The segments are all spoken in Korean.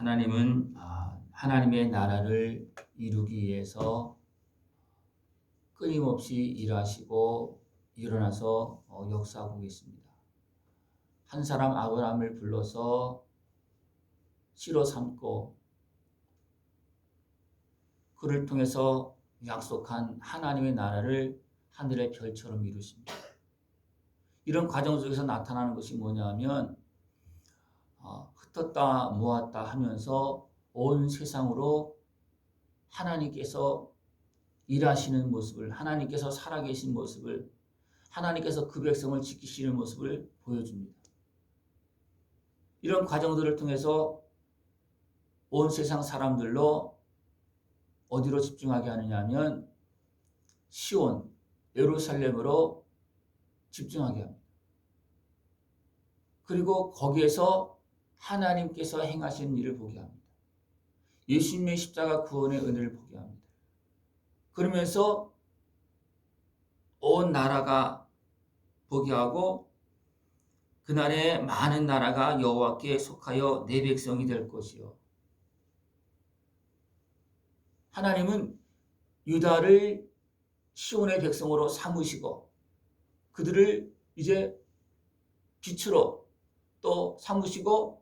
하나님은 아, 하나님의 나라를 이루기 위해서 끊임없이 일하시고 일어나서 어, 역사하고 계십니다. 한 사람 아브라함을 불러서 씨로 삼고 그를 통해서 약속한 하나님의 나라를 하늘의 별처럼 이루십니다. 이런 과정 속에서 나타나는 것이 뭐냐면 어, 흩었다 모았다 하면서 온 세상으로 하나님께서 일하시는 모습을 하나님께서 살아계신 모습을 하나님께서 그 백성을 지키시는 모습을 보여줍니다. 이런 과정들을 통해서 온 세상 사람들로 어디로 집중하게 하느냐 하면 시온, 예루살렘으로 집중하게 합니다. 그리고 거기에서 하나님께서 행하신 일을 보게 합니다. 예수님의 십자가 구원의 은혜를 보게 합니다. 그러면서 온 나라가 보게 하고 그날에 많은 나라가 여호와께 속하여 내 백성이 될 것이요. 하나님은 유다를 시온의 백성으로 삼으시고 그들을 이제 빛으로 또 삼으시고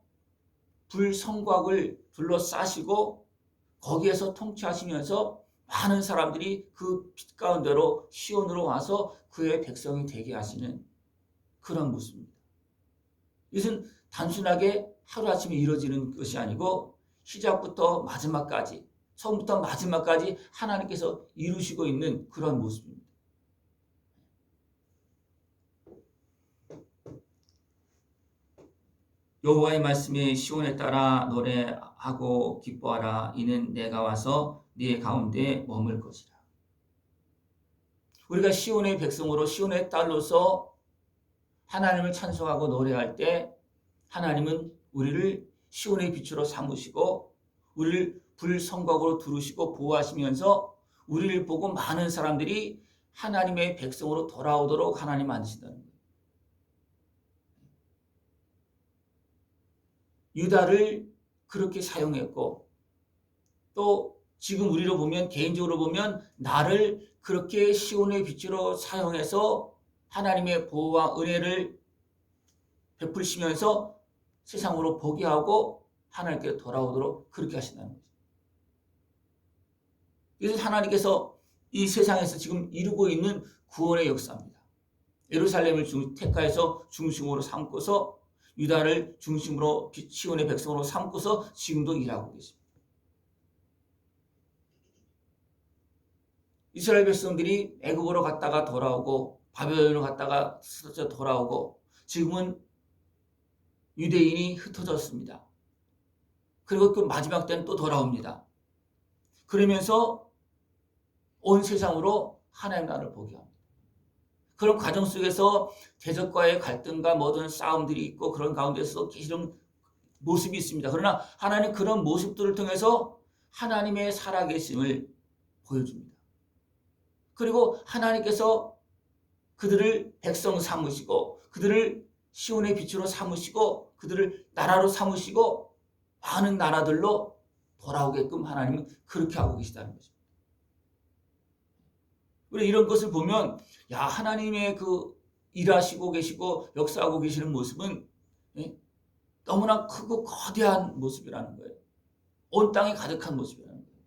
불성곽을 둘러싸시고 거기에서 통치하시면서 많은 사람들이 그 빛 가운데로 시온으로 와서 그의 백성이 되게 하시는 그런 모습입니다. 이것은 단순하게 하루아침에 이루어지는 것이 아니고 시작부터 마지막까지 처음부터 마지막까지 하나님께서 이루시고 있는 그런 모습입니다. 여호와의 말씀에 시온에 따라 노래하고 기뻐하라 이는 내가 와서 네 가운데 머물 것이라. 우리가 시온의 백성으로 시온의 딸로서 하나님을 찬송하고 노래할 때 하나님은 우리를 시온의 빛으로 삼으시고 우리를 불성곽으로 두르시고 보호하시면서 우리를 보고 많은 사람들이 하나님의 백성으로 돌아오도록 하나님 만드신다는. 유다를 그렇게 사용했고 또 지금 우리로 보면 개인적으로 보면 나를 그렇게 시온의 빛으로 사용해서 하나님의 보호와 은혜를 베풀시면서 세상으로 보게 하고 하나님께 돌아오도록 그렇게 하신다는 거죠. 그래서 하나님께서 이 세상에서 지금 이루고 있는 구원의 역사입니다. 예루살렘을 택하여서 중심으로 삼고서 유다를 중심으로 시온의 백성으로 삼고서 지금도 일하고 계십니다. 이스라엘 백성들이 애굽으로 갔다가 돌아오고 바벨론으로 갔다가 돌아오고 지금은 유대인이 흩어졌습니다. 그리고 그 마지막 때는 또 돌아옵니다. 그러면서 온 세상으로 하나님 나라를 보게 합니다. 그런 과정 속에서 대적과의 갈등과 모든 싸움들이 있고 그런 가운데서 이런 모습이 있습니다. 그러나 하나님 그런 모습들을 통해서 하나님의 살아계심을 보여줍니다. 그리고 하나님께서 그들을 백성 삼으시고 그들을 시온의 빛으로 삼으시고 그들을 나라로 삼으시고 많은 나라들로 돌아오게끔 하나님은 그렇게 하고 계시다는 거죠. 우리 이런 것을 보면 야 하나님의 그 일하시고 계시고 역사하고 계시는 모습은 예? 너무나 크고 거대한 모습이라는 거예요. 온 땅에 가득한 모습이라는 거예요.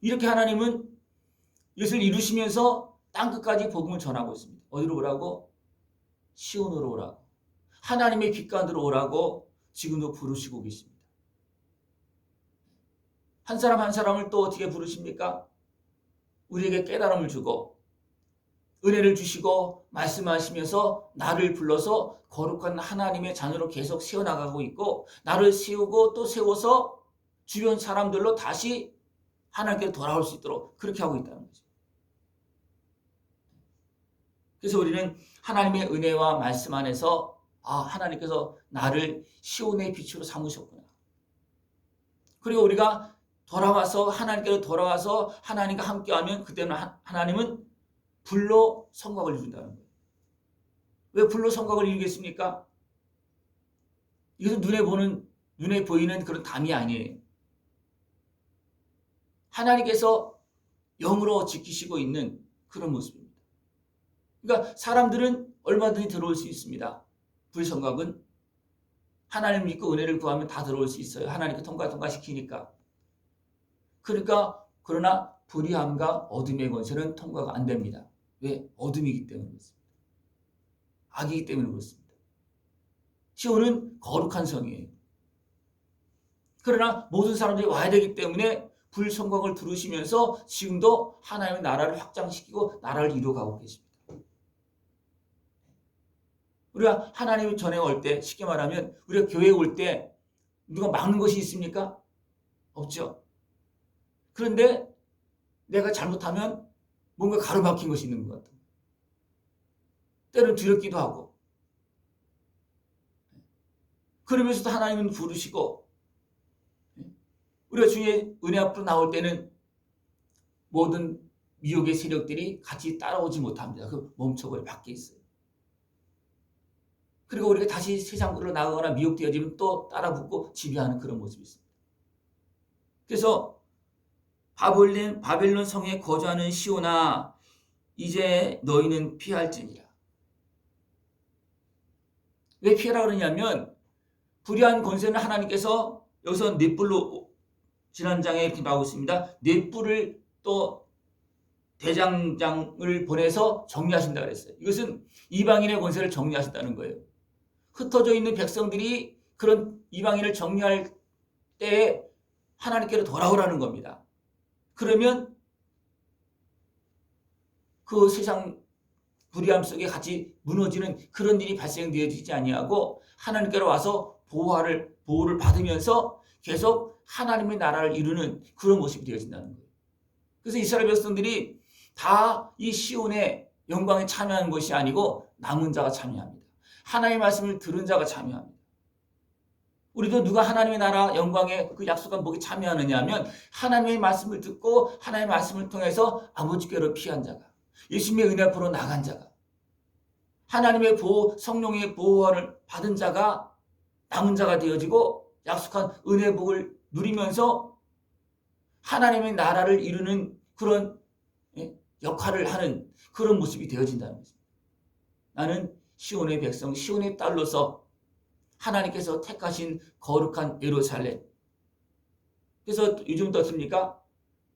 이렇게 하나님은 이것을 이루시면서 땅 끝까지 복음을 전하고 있습니다. 어디로 오라고? 시온으로 오라고. 하나님의 빛간으로 오라고 지금도 부르시고 계십니다. 한 사람 한 사람을 또 어떻게 부르십니까? 우리에게 깨달음을 주고 은혜를 주시고 말씀하시면서 나를 불러서 거룩한 하나님의 자녀로 계속 세워나가고 있고 나를 세우고 또 세워서 주변 사람들로 다시 하나님께 돌아올 수 있도록 그렇게 하고 있다는 거죠. 그래서 우리는 하나님의 은혜와 말씀 안에서 아 하나님께서 나를 시온의 빛으로 삼으셨구나. 그리고 우리가 돌아와서 하나님께로 돌아와서 하나님과 함께하면 그때는 하나님은 불로 성곽을 이룬다는 거예요. 왜 불로 성곽을 이루겠습니까? 이것은 눈에 보는 눈에 보이는 그런 담이 아니에요. 하나님께서 영으로 지키시고 있는 그런 모습입니다. 그러니까 사람들은 얼마든지 들어올 수 있습니다. 불성각은 하나님 믿고 은혜를 구하면 다 들어올 수 있어요. 하나님께 통과 통과시키니까. 그러니까 그러나 불의함과 어둠의 권세는 통과가 안 됩니다. 왜? 어둠이기 때문에 그렇습니다. 악이기 때문에 그렇습니다. 시온은 거룩한 성이에요. 그러나 모든 사람들이 와야 되기 때문에 불성광을 두르시면서 지금도 하나님의 나라를 확장시키고 나라를 이루어가고 계십니다. 우리가 하나님 전에 올 때 쉽게 말하면 우리가 교회에 올때 누가 막는 것이 있습니까? 없죠. 그런데 내가 잘못하면 뭔가 가로막힌 것이 있는 것 같아요. 때로는 두렵기도 하고. 그러면서도 하나님은 부르시고 우리가 주의 은혜 앞으로 나올 때는 모든 미혹의 세력들이 같이 따라오지 못합니다. 그 멈춰버려 밖에 있어요. 그리고 우리가 다시 세상으로 나가거나 미혹되어지면 또 따라붙고 지배하는 그런 모습이 있습니다. 그래서 바벨론, 바벨론 성에 거주하는 시오나 이제 너희는 피할지니라. 왜 피하라 그러냐면 불의한 권세는 하나님께서 여기서 넷불로 지난 장에 이렇게 나오고 있습니다. 넷불을 또 대장장을 보내서 정리하신다 그랬어요. 이것은 이방인의 권세를 정리하신다는 거예요. 흩어져 있는 백성들이 그런 이방인을 정리할 때에 하나님께로 돌아오라는 겁니다. 그러면 그 세상 불의함 속에 같이 무너지는 그런 일이 발생되어지지 아니하고 하나님께로 와서 보호를 보호를 받으면서 계속 하나님의 나라를 이루는 그런 모습이 되어진다는 거예요. 그래서 이스라엘 백성들이 다 이 시온의 영광에 참여하는 것이 아니고 남은 자가 참여합니다. 하나님의 말씀을 들은 자가 참여합니다. 우리도 누가 하나님의 나라 영광에 그 약속한 복에 참여하느냐 하면 하나님의 말씀을 듣고 하나님의 말씀을 통해서 아버지께로 피한 자가 예수님의 은혜 앞으로 나간 자가 하나님의 보호 성령의 보호를 받은 자가 남은 자가 되어지고 약속한 은혜 복을 누리면서 하나님의 나라를 이루는 그런 예, 역할을 하는 그런 모습이 되어진다는 거죠. 나는 시온의 백성, 시온의 딸로서 하나님께서 택하신 거룩한 예루살렘. 그래서 요즘도 어떻습니까?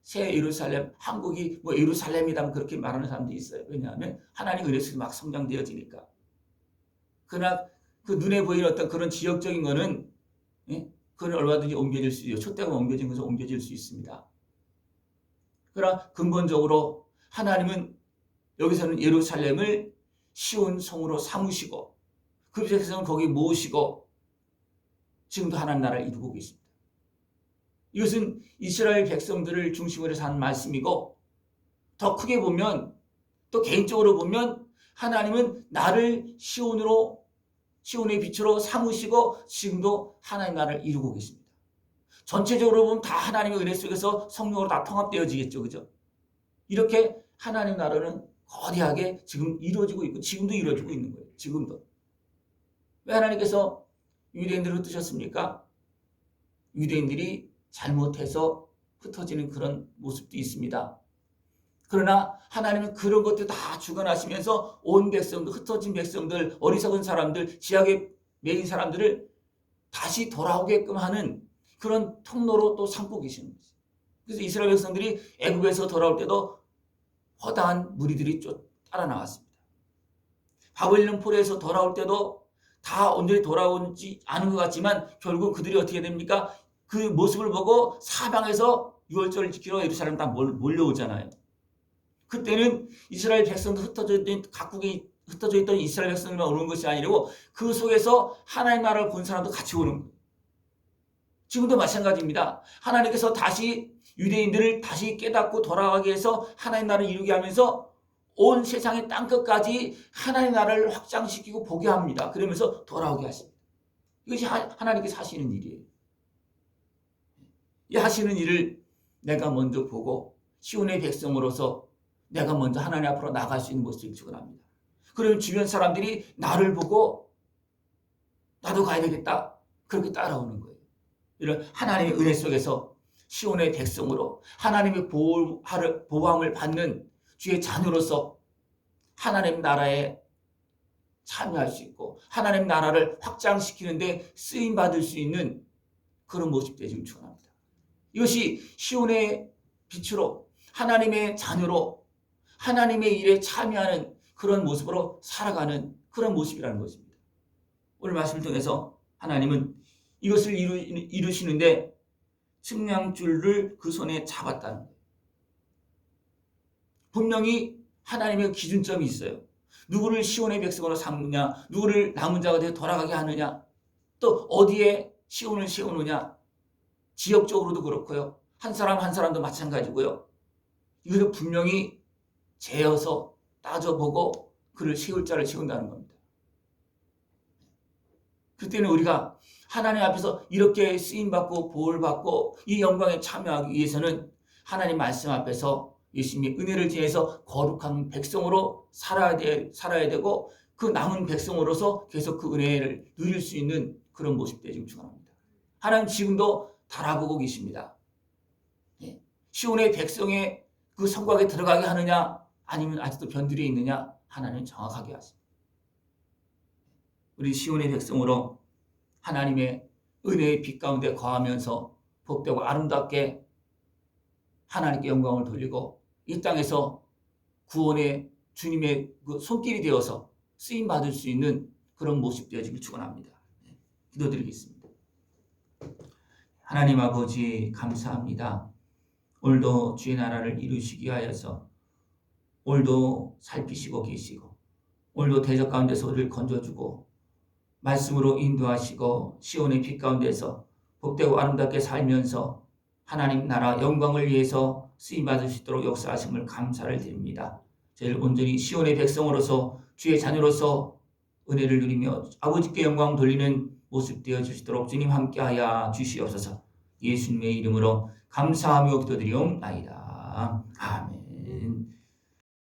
새 예루살렘, 한국이 뭐 예루살렘이다 그렇게 말하는 사람들이 있어요. 왜냐하면 하나님 은혜 속에 막 성장되어지니까. 그러나 그 눈에 보이는 어떤 그런 지역적인 거는 예? 그건 얼마든지 옮겨질 수 있어요. 촛대가 옮겨진 것은 옮겨질 수 있습니다. 그러나 근본적으로 하나님은 여기서는 예루살렘을 시온 성으로 삼으시고 그 백성은 거기 모으시고 지금도 하나님 나라를 이루고 계십니다. 이것은 이스라엘 백성들을 중심으로 하는 말씀이고 더 크게 보면 또 개인적으로 보면 하나님은 나를 시온으로 시온의 빛으로 삼으시고 지금도 하나님 나라를 이루고 계십니다. 전체적으로 보면 다 하나님의 은혜 속에서 성령으로 다 통합되어지겠죠. 그죠? 이렇게 하나님 나라는 거대하게 지금 이루어지고 있고 지금도 이루어지고 있는 거예요. 지금도. 왜 하나님께서 유대인들을 뜨셨습니까? 유대인들이 잘못해서 흩어지는 그런 모습도 있습니다. 그러나 하나님은 그런 것들 다 주관하시면서 온 백성들, 흩어진 백성들, 어리석은 사람들, 지하에 매인 사람들을 다시 돌아오게끔 하는 그런 통로로 또 삼고 계시는 거죠. 그래서 이스라엘 백성들이 애굽에서 돌아올 때도 허다한 무리들이 쫓 따라 나왔습니다. 바벨론 포로에서 돌아올 때도 다 온전히 돌아오지 않은 것 같지만 결국 그들이 어떻게 됩니까? 그 모습을 보고 사방에서 유월절을 지키러 예루살렘 다 몰려오잖아요. 그때는 이스라엘 백성도 흩어져 있던 각국에 흩어져 있던 이스라엘 백성들만 오는 것이 아니고 그 속에서 하나님 나라를 본 사람도 같이 오는. 지금도 마찬가지입니다. 하나님께서 다시 유대인들을 다시 깨닫고 돌아가게 해서 하나님 나라를 이루게 하면서 온 세상의 땅끝까지 하나님 나라를 확장시키고 보게 합니다. 그러면서 돌아오게 하십니다. 이것이 하나님께서 하시는 일이에요. 이 하시는 일을 내가 먼저 보고 시온의 백성으로서 내가 먼저 하나님 앞으로 나갈 수 있는 모습을 주관합니다. 그러면 주변 사람들이 나를 보고 나도 가야 되겠다. 그렇게 따라오는 거예요. 이런 하나님의 은혜 속에서 시온의 백성으로 하나님의 보호함을 받는 주의 자녀로서 하나님 나라에 참여할 수 있고 하나님 나라를 확장시키는데 쓰임 받을 수 있는 그런 모습 되기를 축원합니다. 이것이 시온의 빛으로 하나님의 자녀로 하나님의 일에 참여하는 그런 모습으로 살아가는 그런 모습이라는 것입니다. 오늘 말씀을 통해서 하나님은 이것을 이루, 이루시는데 측량줄을 그 손에 잡았다는 거예요. 분명히 하나님의 기준점이 있어요. 누구를 시온의 백성으로 삼느냐, 누구를 남은 자가 되어 돌아가게 하느냐, 또 어디에 시온을 세우느냐, 지역적으로도 그렇고요. 한 사람 한 사람도 마찬가지고요. 이것을 분명히 재어서 따져보고 그를 세울 자를 세운다는 겁니다. 그때는 우리가 하나님 앞에서 이렇게 쓰임받고 보호받고 이 영광에 참여하기 위해서는 하나님 말씀 앞에서 예수님의 은혜를 지해서 거룩한 백성으로 살아야, 돼, 살아야 되고 그 남은 백성으로서 계속 그 은혜를 누릴 수 있는 그런 모습 되기를 축원합니다. 하나님 지금도 달아보고 계십니다. 예. 시온의 백성의 그 성곽에 들어가게 하느냐 아니면 아직도 변들이 있느냐 하나님 정확하게 하십니다. 우리 시온의 백성으로 하나님의 은혜의 빛 가운데 거하면서 복되고 아름답게 하나님께 영광을 돌리고 이 땅에서 구원의 주님의 그 손길이 되어서 쓰임 받을 수 있는 그런 모습 되어지길 축원합니다. 네, 기도드리겠습니다. 하나님 아버지 감사합니다. 오늘도 주의 나라를 이루시기 하여서 오늘도 살피시고 계시고 오늘도 대적 가운데서 우리를 건져주고 말씀으로 인도하시고 시온의 빛 가운데서 복되고 아름답게 살면서 하나님 나라 영광을 위해서 쓰임 받을 수 있도록 역사하심을 감사를 드립니다. 저희를 온전히 시온의 백성으로서 주의 자녀로서 은혜를 누리며 아버지께 영광 돌리는 모습 되어 주시도록 주님 함께하여 주시옵소서. 예수님의 이름으로 감사하며 기도드리옵나이다. 아멘.